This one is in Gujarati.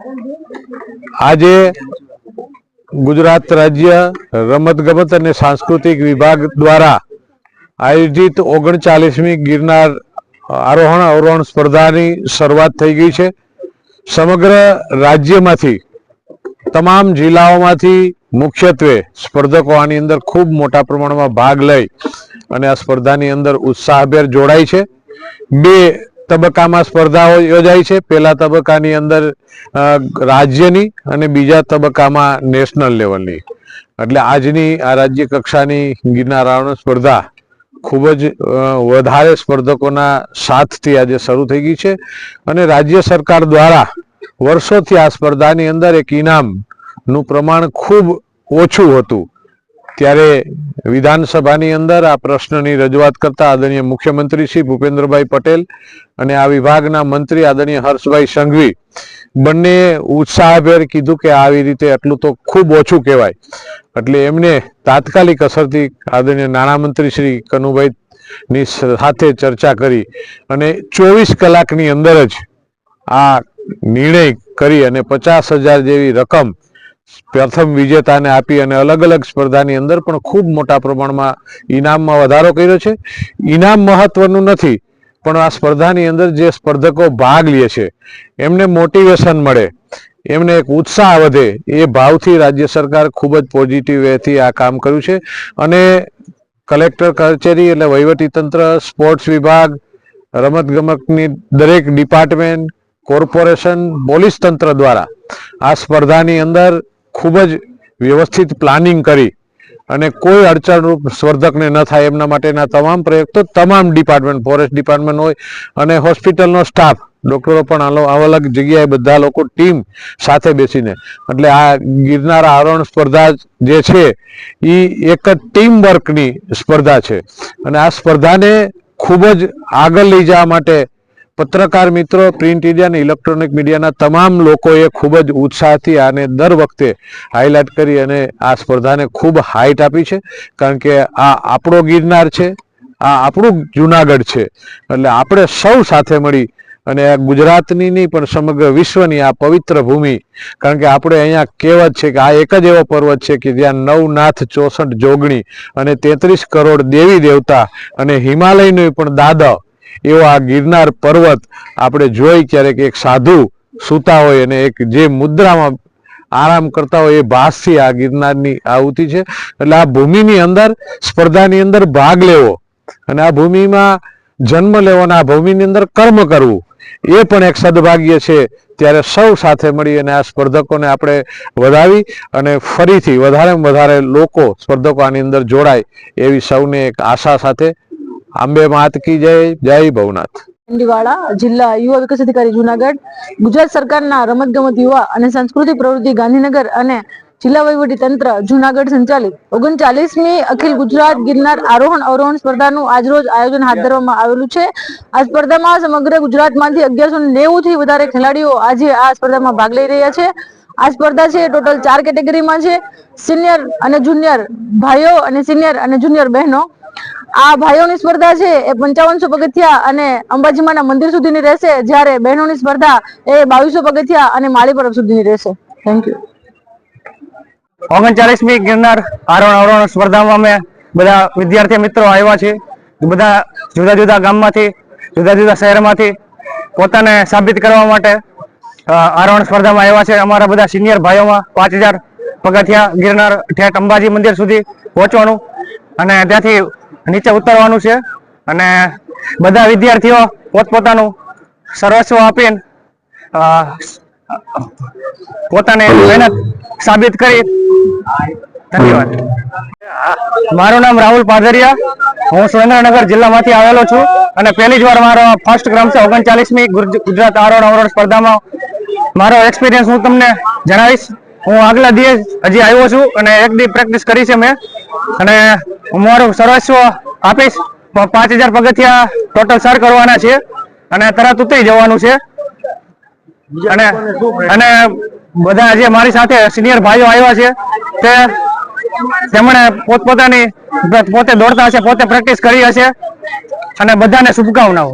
આજે ગુજરાત રાજ્ય રમતગમત અને સાંસ્કૃતિક વિભાગ દ્વારા આયોજિત ઓગણચાલીસમી ગિરનાર આરોહણ અવરોહણ સ્પર્ધાની શરૂઆત થઈ ગઈ છે. સમગ્ર રાજ્યમાંથી, તમામ જિલ્લાઓમાંથી મુખ્યત્વે સ્પર્ધકો આની અંદર ખૂબ મોટા પ્રમાણમાં ભાગ લઈ અને આ સ્પર્ધાની અંદર ઉત્સાહભેર જોડાય છે. બે તબક્કામાં સ્પર્ધાઓ યોજાય છે. પહેલા તબક્કાની અંદર રાજ્યની અને બીજા તબક્કામાં નેશનલ લેવલની. એટલે આજની આ રાજ્ય કક્ષાની ગિરનારાઓની સ્પર્ધા ખૂબ જ વધારે સ્પર્ધકોના સાથથી આજે શરૂ થઈ ગઈ છે. અને રાજ્ય સરકાર દ્વારા વર્ષોથી આ સ્પર્ધાની અંદર એક ઇનામનું પ્રમાણ ખૂબ ઓછું હતું. ત્યારે વિધાનસભાની અંદર આ પ્રશ્નની રજૂઆત કરતા આદરણીય મુખ્યમંત્રી શ્રી ભૂપેન્દ્રભાઈ પટેલ અને આ વિભાગના મંત્રી આદરણીય હર્ષભાઈ સંઘવી બંને ઉત્સાહભેર કીધું કે આવી રીતે આટલું તો ખૂબ ઓછું કહેવાય. એટલે એમને તાત્કાલિક અસરથી આદરણીય નાણામંત્રી શ્રી કનુભાઈ ની સાથે ચર્ચા કરી અને ચોવીસ કલાકની અંદર જ આ નિર્ણય કરી અને પચાસ હજાર જેવી રકમ પ્રથમ વિજેતાને આપી અને અલગ અલગ સ્પર્ધાની અંદર પણ ખૂબ મોટા પ્રમાણમાં ઇનામમાં વધારો કર્યો છે. ઇનામ મહત્વનું નથી, પણ આ સ્પર્ધાની અંદર જે સ્પર્ધકો ભાગ લે છે, એમને મોટિવેશન મળે, એમને એક ઉત્સાહ વધે, એ ભાવથી રાજ્ય સરકાર ખૂબ જ પોઝિટિવ વેથી આ કામ કર્યું છે. અને કલેક્ટર કચેરી એટલે વહીવટી તંત્ર સ્પોર્ટ્સ વિભાગ, રમતગમતની દરેક ડિપાર્ટમેન્ટ કોર્પોરેશન પોલીસ તંત્ર દ્વારા આ સ્પર્ધાની અંદર ખૂબ જ વ્યવસ્થિત પ્લાનિંગ કરી અને કોઈ અડચણરૂપ સ્પર્ધકને ન થાય એમના માટેના તમામ પ્રયત્નો તમામ ડિપાર્ટમેન્ટ, ફોરેસ્ટ ડિપાર્ટમેન્ટ હોય અને હોસ્પિટલનો સ્ટાફ, ડોક્ટરો પણ અલગ જગ્યાએ બધા લોકો ટીમ સાથે બેસીને. એટલે આ ગિરનાર આરોહણ સ્પર્ધા જે છે એ એક જ ટીમ વર્કની સ્પર્ધા છે. અને આ સ્પર્ધાને ખૂબ જ આગળ લઈ જવા માટે પત્રકાર મિત્રો, પ્રિન્ટ મીડિયા અને ઇલેક્ટ્રોનિક મીડિયાના તમામ લોકોએ ખૂબ જ ઉત્સાહથી આને દર વખતે હાઇલાઇટ કરી અને આ સ્પર્ધાને ખૂબ હાઇટ આપી છે. કારણ કે આ આપણો ગિરનાર છે, આ આપણું જુનાગઢ છે. એટલે આપણે સૌ સાથે મળી અને ગુજરાતની નહીં પણ સમગ્ર વિશ્વની આ પવિત્ર ભૂમિ, કારણ કે આપણે અહીંયા કહેવત છે કે આ એક જ એવો પર્વત છે કે જ્યાં નવનાથ ચોસઠ જોગણી અને તેત્રીસ કરોડ દેવી દેવતા અને હિમાલયનું પણ દાદા એવો આ ગિરનાર પર્વત આપણે જોઈ ક્યારેક એક સાધુ સૂતા હોય અને એક જે મુદ્રામાં આરામ કરતા હોય એ ભાસથી આ ગિરનારની આહુતિ છે. એટલે આ ભૂમિની અંદર, સ્પર્ધાની અંદર ભાગ લેવો અને આ ભૂમિમાં જન્મ લેવો અને આ ભૂમિની અંદર કર્મ કરવું, એ પણ એક સદભાગ્ય છે. ત્યારે સૌ સાથે મળી અને આ સ્પર્ધકોને આપણે વધાવી અને ફરીથી વધારેમાં વધારે લોકો સ્પર્ધકો આની અંદર જોડાય એવી સૌને એક આશા સાથે આંબે માત કી જય જય ભવનાથ. ચંડીવાળા જિલ્લા યુવા વિકાસ અધિકારી જુનાગઢ, ગુજરાત સરકારના રમતગમત યુવા અને સાંસ્કૃતિક પ્રવૃત્તિ ગાંધીનગર અને જિલ્લા વહીવટી તંત્ર જુનાગઢ સંચાલિત. ઓગણચાલીસમી અખિલ ગુજરાત ગિરનાર આરોહણ અવરોહણ સ્પર્ધાનું આજરોજ આયોજન હાથ ધરવામાં આવેલું છે. આ સ્પર્ધામાં સમગ્ર ગુજરાતમાંથી અગિયારસો નેવું થી વધારે ખેલાડીઓ આજે આ સ્પર્ધામાં ભાગ લઈ રહ્યા છે. આ સ્પર્ધા છે ટોટલ ચાર કેટેગરીમાં છે. સિનિયર અને જુનિયર ભાઈઓ અને સિનિયર અને જુનિયર બહેનો આ ભાઈઓની સ્પર્ધા છે એ પંચાવનસો પગથિયા અને અંબાજીમાના મંદિર સુધીની રહેશે, જ્યારે બહેનોની સ્પર્ધા એ બાવીસો પગથિયા અને માળી પરબ સુધીની રહેશે. થેન્ક યુ ઓગણચાલીસમી ગિરનાર આરોહણ અવરોહણ સ્પર્ધામાં અમે બધા વિદ્યાર્થી મિત્રો આવ્યા છે બધા જુદા જુદા ગામમાંથી, જુદા જુદા શહેરમાંથી પોતાને સાબિત કરવા માટે આરોહણ સ્પર્ધામાં આવ્યા છે. અમારા બધા સિનિયર ભાઈઓમાં પાંચ હજાર પગથિયા ગિરનાર ઠેઠ અંબાજી મંદિર સુધી પહોંચવાનું. અને ત્યાંથી નીચે ઉતરવાનું છે. અને બધા વિદ્યાર્થીઓ પોતપોતાનું સર્વસ્વ આપીને પોતાને મહેનત સાબિત કરી. ધન્યવાદ. મારું નામ રાહુલ પાધરિયા હું સુરેન્દ્રનગર જિલ્લામાંથી આવેલો છું અને પહેલી જ વાર મારો ફર્સ્ટ ક્રમ છે ઓગણચાલીસમી ગુજરાત આરોહણ અવરોહણ સ્પર્ધામાં. મારો એક્સપિરિયન્સ હું તમને જણાવીશ. હું આગલા દિવસ હજી આવ્યો છું અને એક દી પ્રેક્ટિસ કરી છે મેં. અને હું મારું સર્વસ્વ આપીશ. પાંચ હજાર પગથિયા ટોટલ સર કરવાના છે. અને તરત ઉતરી જવાનું છે. અને બધા જે મારી સાથે સિનિયર ભાઈઓ આવ્યા છે. તે તેમણે પોતપોતાની પોતે દોડતા હશે, પોતે પ્રેક્ટિસ કરી હશે. અને બધાને શુભકામનાઓ.